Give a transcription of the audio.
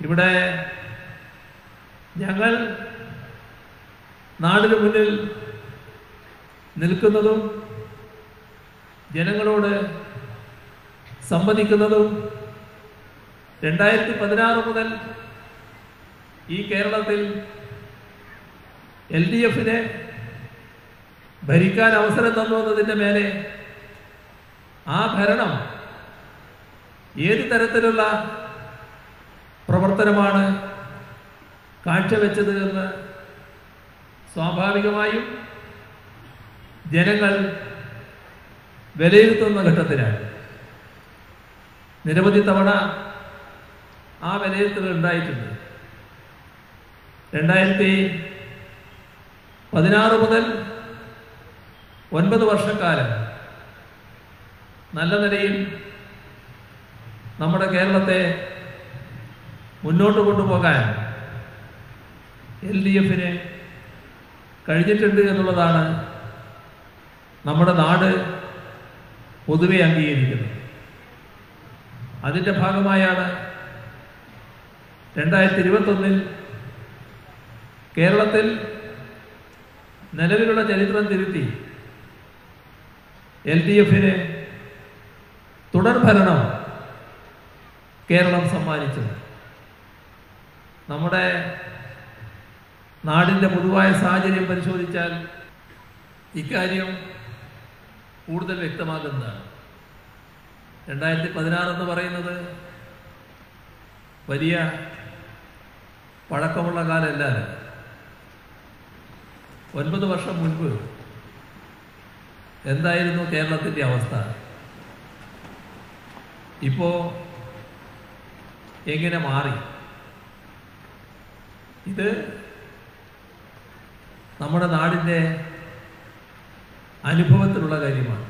ഇവിടെ ഞങ്ങൾ നാടിന് മുന്നിൽ നിൽക്കുന്നതും ജനങ്ങളോട് സംവദിക്കുന്നതും രണ്ടായിരത്തി പതിനാറ് മുതൽ ഈ കേരളത്തിൽ എൽ ഡി എഫിനെ ഭരിക്കാൻ അവസരം തന്നു എന്നതിന്റെ മേലെ ആ ഭരണം ഏത് തരത്തിലുള്ള പ്രവർത്തനമാണ് കാഴ്ചവെച്ചത് എന്ന് സ്വാഭാവികമായും ജനങ്ങൾ വിലയിരുത്തുന്ന ഘട്ടത്തിലാണ്. നിരവധി തവണ ആ വിലയിരുത്തൽ ഉണ്ടായിട്ടുണ്ട്. രണ്ടായിരത്തി പതിനാറ് മുതൽ ഒൻപത് വർഷക്കാലം നല്ല നിലയിൽ നമ്മുടെ കേരളത്തെ മുന്നോട്ട് കൊണ്ടുപോകാൻ എൽ ഡി എഫിന് കഴിഞ്ഞിട്ടുണ്ട് എന്നുള്ളതാണ് നമ്മുടെ നാട് പൊതുവെ അംഗീകരിക്കുന്നത്. അതിന്റെ ഭാഗമായാണ് രണ്ടായിരത്തി ഇരുപത്തൊന്നിൽ കേരളത്തിൽ നിലവിലുള്ള ചരിത്രം തിരുത്തി എൽ ഡി എഫിന് തുടർഭരണം കേരളം സമ്മാനിച്ചത്. നമ്മുടെ നാടിന്റെ പൊതുവായ സാഹചര്യം പരിശോധിച്ചാൽ ഇക്കാര്യം കൂടുതൽ വ്യക്തമാകുന്നതാണ്. രണ്ടായിരത്തി പതിനാറെന്ന് പറയുന്നത് വലിയ പഴക്കമുള്ള കാലമല്ല ഒൻപത് വർഷം മുൻപ് എന്തായിരുന്നു കേരളത്തിന്റെ അവസ്ഥ? ഇപ്പോൾ എങ്ങനെ മാറി? ഇത് നമ്മുടെ നാടിന്റെ അനുഭവത്തിലുള്ള കാര്യമാണ്.